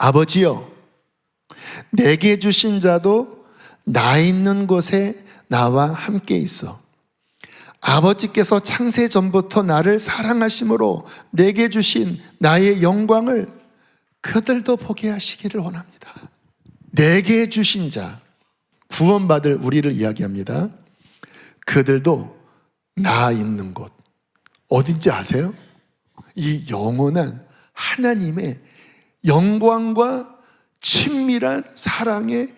아버지여, 내게 주신 자도 나 있는 곳에 나와 함께 있어. 아버지께서 창세 전부터 나를 사랑하심으로 내게 주신 나의 영광을 그들도 보게 하시기를 원합니다. 내게 주신 자, 구원받을 우리를 이야기합니다. 그들도 나 있는 곳, 어딘지 아세요? 이 영원한 하나님의 영광과 친밀한 사랑의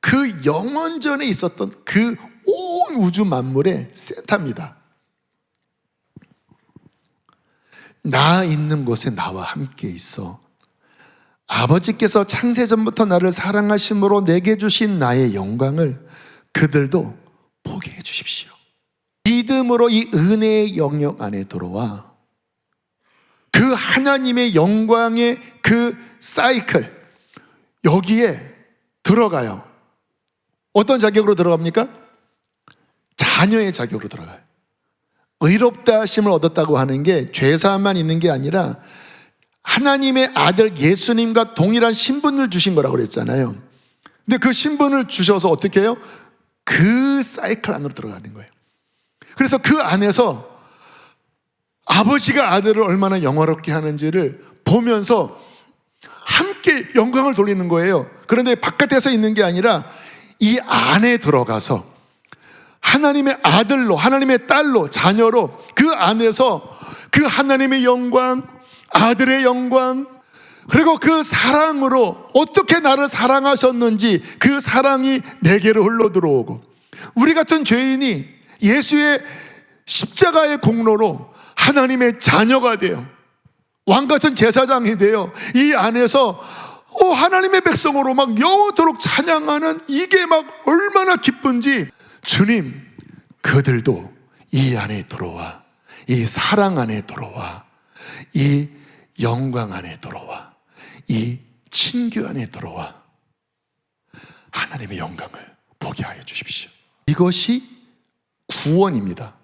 그 영원전에 있었던 그 온 우주 만물의 센터입니다. 나 있는 곳에 나와 함께 있어. 아버지께서 창세전부터 나를 사랑하심으로 내게 주신 나의 영광을 그들도 보게 해 주십시오. 믿음으로 이 은혜의 영역 안에 들어와 그 하나님의 영광의 그 사이클 여기에 들어가요. 어떤 자격으로 들어갑니까? 자녀의 자격으로 들어가요. 의롭다 하심을 얻었다고 하는 게 죄사함만 있는 게 아니라 하나님의 아들 예수님과 동일한 신분을 주신 거라고 그랬잖아요. 근데 그 신분을 주셔서 어떻게 해요? 그 사이클 안으로 들어가는 거예요. 그래서 그 안에서 아버지가 아들을 얼마나 영화롭게 하는지를 보면서 함께 영광을 돌리는 거예요. 그런데 바깥에서 있는 게 아니라 이 안에 들어가서 하나님의 아들로, 하나님의 딸로, 자녀로 그 안에서 그 하나님의 영광, 아들의 영광, 그리고 그 사랑으로 어떻게 나를 사랑하셨는지 그 사랑이 내게로 흘러 들어오고 우리 같은 죄인이 예수의 십자가의 공로로 하나님의 자녀가 돼요. 왕 같은 제사장이 돼요. 이 안에서 오, 하나님의 백성으로 막 영원토록 찬양하는 이게 막 얼마나 기쁜지 주님 그들도 이 안에 들어와 이 사랑 안에 들어와 이 영광 안에 들어와 이 친교 안에 들어와 하나님의 영광을 보게 하여 주십시오. 이것이 구원입니다.